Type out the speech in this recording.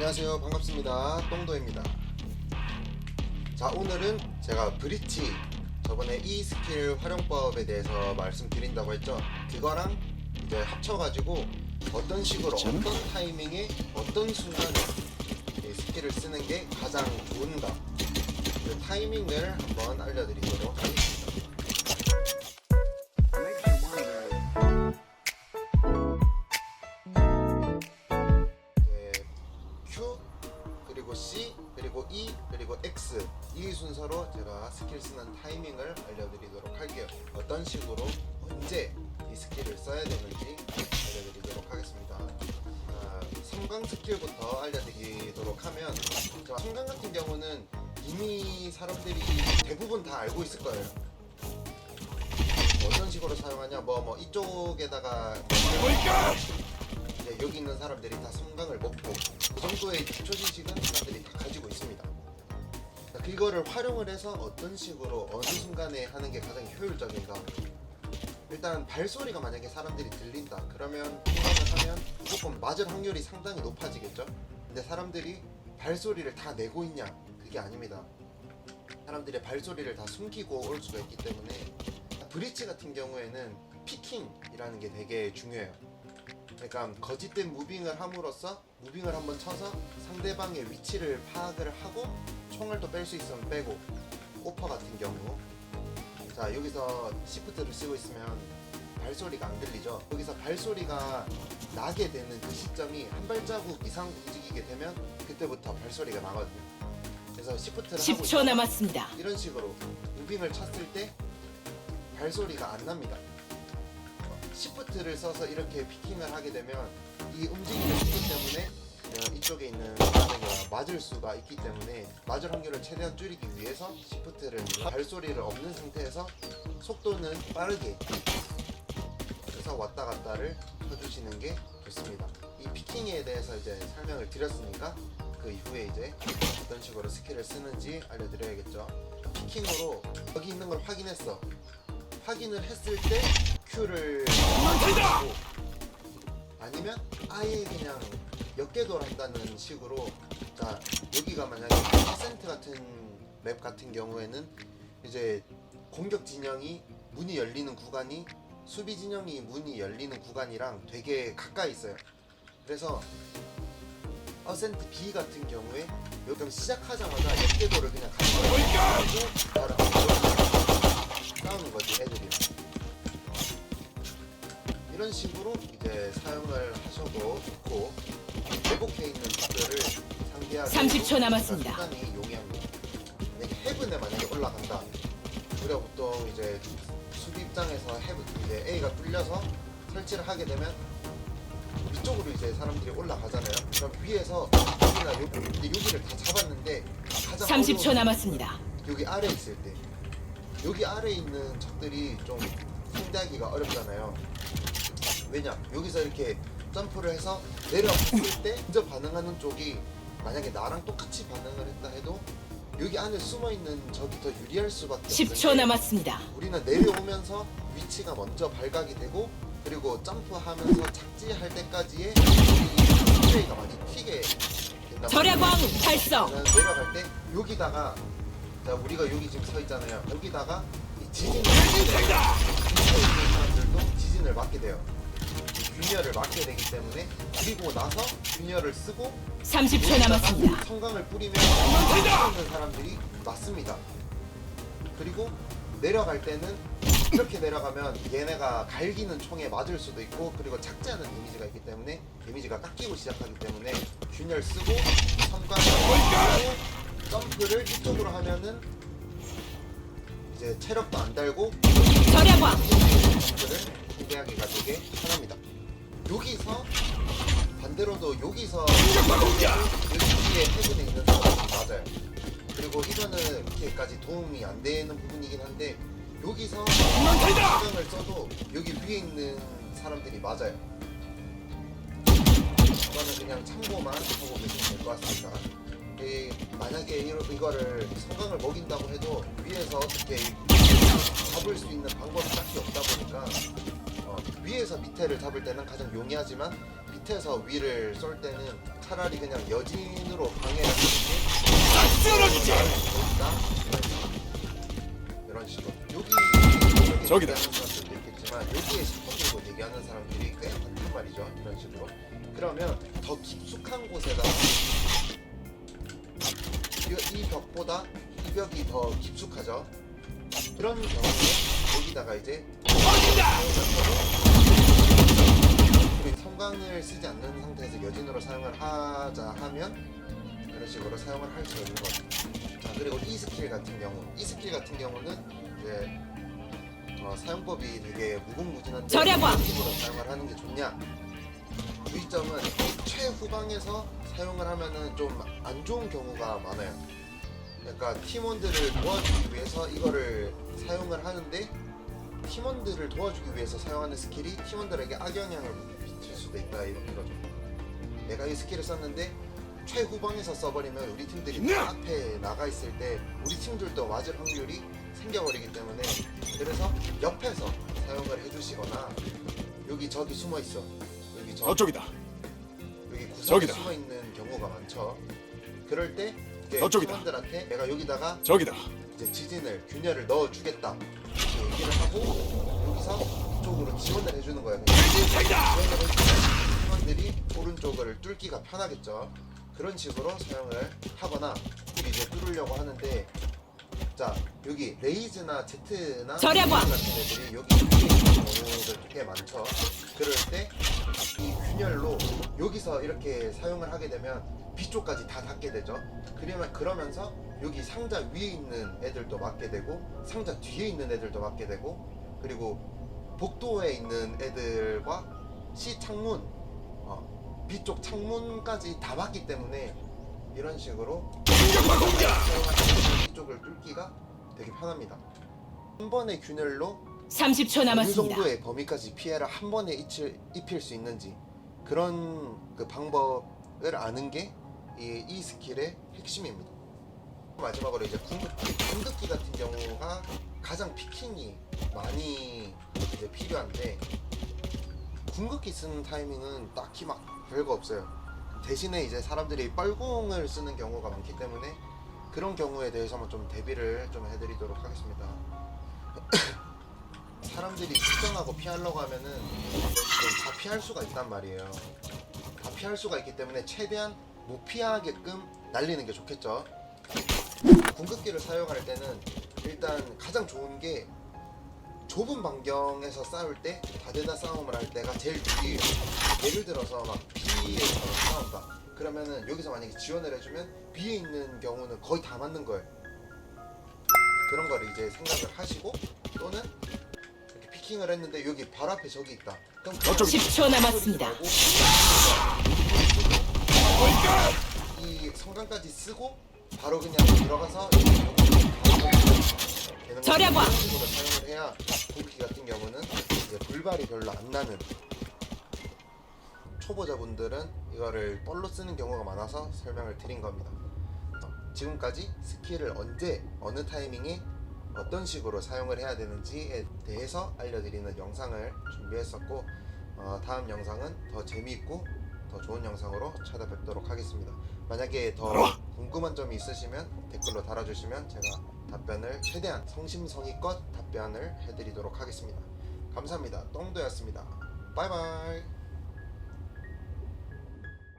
안녕하세요. 반갑습니다. 똥도입니다. 자 오늘은 제가 브릿지 저번에 이 스킬 활용법에 대해서 말씀드린다고 했죠? 그거랑 이제 합쳐가지고 어떤 식으로 어떤 타이밍에 어떤 순간에 이 스킬을 쓰는 게 가장 좋은가? 그 타이밍을 한번 알려드리도록 하겠습니다 이 순서로 제가 스킬 쓰는 타이밍을 알려드리도록 할게요. 어떤 식으로 언제 이 스킬을 써야 되는지 알려드리도록 하겠습니다. 아, 성강 스킬부터 알려드리도록 하면 자, 성강 같은 경우는 이미 사람들이 대부분 다 알고 있을 거예요. 어떤 식으로 사용하냐 뭐 뭐 이쪽에다가 이제 여기 있는 사람들이 다 섬광을 먹고 그 정도의 기초 지식은 사람들이 다 가지고 있습니다. 자, 그거를 활용을 해서 어떤 식으로 어느 순간에 하는 게 가장 효율적인가? 일단 발소리가 만약에 사람들이 들린다 그러면 생각을 하면 무조건 맞을 확률이 상당히 높아지겠죠? 근데 사람들이 발소리를 다 내고 있냐? 그게 아닙니다. 사람들이 발소리를 다 숨기고 올 수가 있기 때문에 브릿지 같은 경우에는 피킹이라는 게 되게 중요해요. 그러니까 거짓된 무빙을 함으로써 무빙을 한번 쳐서 상대방의 위치를 파악을 하고 총을 또 뺄 수 있으면 빼고 오퍼 같은 경우 자 여기서 시프트를 쓰고 있으면 발소리가 안 들리죠 여기서 발소리가 나게 되는 그 시점이 한 발자국 이상 움직이게 되면 그때부터 발소리가 나거든요 그래서 시프트를 하고 10초 있다가 남았습니다. 이런 식으로 무빙을 쳤을 때 발소리가 안 납니다. 시프트를 써서 이렇게 피킹을 하게 되면 이 움직이는 속도 때문에 어, 이쪽에 있는 사람에게 맞을 수가 있기 때문에 맞을 확률을 최대한 줄이기 위해서 시프트를 발소리를 없는 상태에서 속도는 빠르게 그래서 왔다 갔다를 쳐주시는 게 좋습니다. 이 피킹에 대해서 이제 설명을 드렸으니까 그 이후에 이제 어떤 식으로 스킬을 쓰는지 알려드려야겠죠. 피킹으로 여기 있는 걸 확인했어. 확인을 했을 때 Q를 하고 아니면 아예 그냥 역궤도를 한다는 식으로 자 여기가 만약에 퍼센트 같은 맵 같은 경우에는 이제 공격 진영이 문이 열리는 구간이 수비 진영이 문이 열리는 구간이랑 되게 가까이 있어요. 그래서 퍼센트 B 같은 경우에 여기 시작하자마자 역궤도를 그냥 가지고 바로 싸우는 거지 애들이. 이런 식으로 이제 사용을 하셔도 좋고 회복해 있는 적들을 상대하기 30초 남았습니다. 상당히 용이합니다. 만약에 헤븐에 만약에 올라간다. 우리가 보통 이제 수비 입장에서 헤븐 이제 A가 뚫려서 설치를 하게 되면 위쪽으로 이제 사람들이 올라가잖아요. 그럼 위에서 여기나 여기 근데 여기를 다 잡았는데 가장 30초 어려운 남았습니다. 여기 아래 에 있을 때 여기 아래 에 있는 적들이 좀 상대하기가 어렵잖아요. 왜냐 여기서 이렇게 점프를 해서 내려갔을 때 먼저 반응하는 쪽이 만약에 나랑 똑같이 반응을 했다 해도 여기 안에 숨어 있는 적이 더 유리할 수밖에 없는 10초 게 남았습니다. 우리는 내려오면서 위치가 먼저 발각이 되고 그리고 점프하면서 착지할 때까지의 이 플레이가 많이 튀게 된다. 달성. 저는 내려갈 때 여기다가 자 우리가 여기 지금 서 있잖아요. 여기다가 이 지진을 있는 사람들도 지진을 맞게 돼요. 이 균열을 맞게 되기 때문에 그리고 나서 균열을 쓰고 30초 남았습니다. 성강을 뿌리면 있는 사람들이 맞습니다. 그리고 내려갈 때는 이렇게 내려가면 얘네가 갈기는 총에 맞을 수도 있고 그리고 착지하는 데미지가 있기 때문에 데미지가 깎이고 시작하기 때문에 균열 쓰고 성강을 뿌리고 점프를 이쪽으로 하면은 이제 체력도 안 달고 절야광. 를 상대하기가 되게 편합니다. 여기서 반대로도 여기서 여기 뒤에 해군에 있는 사람이 맞아요. 그리고 이거는 그렇게까지 도움이 안 되는 부분이긴 한데 여기서 신경을 써도 여기 위에 있는 사람들이 맞아요. 이거는 그냥 참고만 하고 계시면 될 것 같습니다. 이, 만약에 이, 이거를 성강을 먹인다고 해도 위에서 어떻게 잡을 수 있는 방법이 딱히 없다 보니까 어, 위에서 밑에를 잡을 때는 가장 용이하지만 밑에서 위를 쏠 때는 차라리 그냥 여진으로 방해를 하는 쓰러지지! 게 이런 식으로 여기 저기다. 있겠지만 여기에 스포 들고 대기하는 사람들이 꽤 많단 말이죠 이런 식으로 그러면 더 깊숙한 곳에다 이, 이 벽보다 이 벽이 더 깊숙하죠 그런 경우에 여기다가 이제 우리 성광을 쓰지 않는 상태에서 여진으로 사용을 하자 하면 이런 식으로 사용을 할 수 있는 거죠. 자 그리고 이 스킬 같은 경우, 이 스킬 같은 경우는 이제 어, 사용법이 되게 무궁무진한데! 어떤 식으로 사용을 하는 게 좋냐? 유의점은 최후방에서 사용을 하면은 좀 안 좋은 경우가 많아요. 그러니까 팀원들을 도와주기 위해서 이거를 사용을 하는데 팀원들을 도와주기 위해서 사용하는 스킬이 팀원들에게 악영향을 미칠 수도 있다 이런 거죠. 내가 이 스킬을 썼는데 최후방에서 써버리면 우리 팀들이 다 앞에 나가 있을 때 우리 팀들도 맞을 확률이 생겨버리기 때문에 그래서 옆에서 사용을 해주시거나 여기 저기 숨어 있어 여기 저 저쪽이다. 저기다. 숨어 있는 경우가 많죠. 그럴 때 이제 저쪽이다. 팀원들한테 내가 여기다가 저기다. 이제 지진을 균열을 넣어주겠다 이렇게 얘기를 하고 여기서 이쪽으로 지원을 해주는 거예요. 지원을 해주면 팀원들이 오른쪽을 뚫기가 편하겠죠. 그런 식으로 사용을 하거나 여기 이제 뚫으려고 하는데 자 여기 레이즈나 제트나 절약왕! 같은 애들이 여기 경우도 꽤 많죠. 그럴 때 이 균열로 여기서 이렇게 사용을 하게 되면 뒤쪽까지 다 닿게 되죠. 그러면 그러면서 여기 상자 위에 있는 애들도 맞게 되고 상자 뒤에 있는 애들도 맞게 되고 그리고 복도에 있는 애들과 C 창문 어, B쪽 창문까지 다 맞기 때문에 이런 식으로 이쪽을 뚫기가 되게 편합니다. 한 번의 균열로 30초 어느 남았습니다. 정도의 범위까지 피해를 한 번에 입힐, 입힐 수 있는지 그런 그 방법을 아는 게 이 이 스킬의 핵심입니다. 마지막으로 이제 궁극기, 궁극기 같은 경우가 가장 피킹이 많이 이제 필요한데 궁극기 쓰는 타이밍은 딱히 막 별거 없어요. 대신에 이제 사람들이 뻘궁을 쓰는 경우가 많기 때문에 그런 경우에 대해서만 좀 대비를 좀 해드리도록 하겠습니다. 사람들이 직전하고 피하려고 하면은 좀다 피할 수가 있단 말이에요. 다 피할 수가 있기 때문에 최대한 못 피하게끔 날리는 게 좋겠죠. 궁극기를 사용할 때는 일단 가장 좋은 게 좁은 반경에서 싸울 때 다대다 싸움을 할 때가 제일 좋기 예를 들어서 막 B에서 싸운다 그러면은 여기서 만약에 지원을 해주면 B에 있는 경우는 거의 다 맞는 거예요 그런 거를 이제 생각을 하시고 또는 피킹을 했는데 여기 바로 앞에 적이 있다 그럼 그냥 저쪽이- 10초 남았습니다. 이 성강까지 쓰고 바로 그냥 들어가서 되는 식으로 사용을 해야 공기 같은 경우는 이제 불발이 별로 안 나는 초보자분들은 이거를 뻘로 쓰는 경우가 많아서 설명을 드린 겁니다. 어, 지금까지 스킬을 언제 어느 타이밍에 어떤 식으로 사용을 해야 되는지에 대해서 알려드리는 영상을 준비했었고 어, 다음 영상은 더 재미있고 더 좋은 영상으로 찾아뵙도록 하겠습니다. 만약에 더 궁금한 점이 있으시면 댓글로 달아주시면 제가 답변을 최대한 성심성의껏 답변을 해드리도록 하겠습니다. 감사합니다. 똥도였습니다. 바이바이.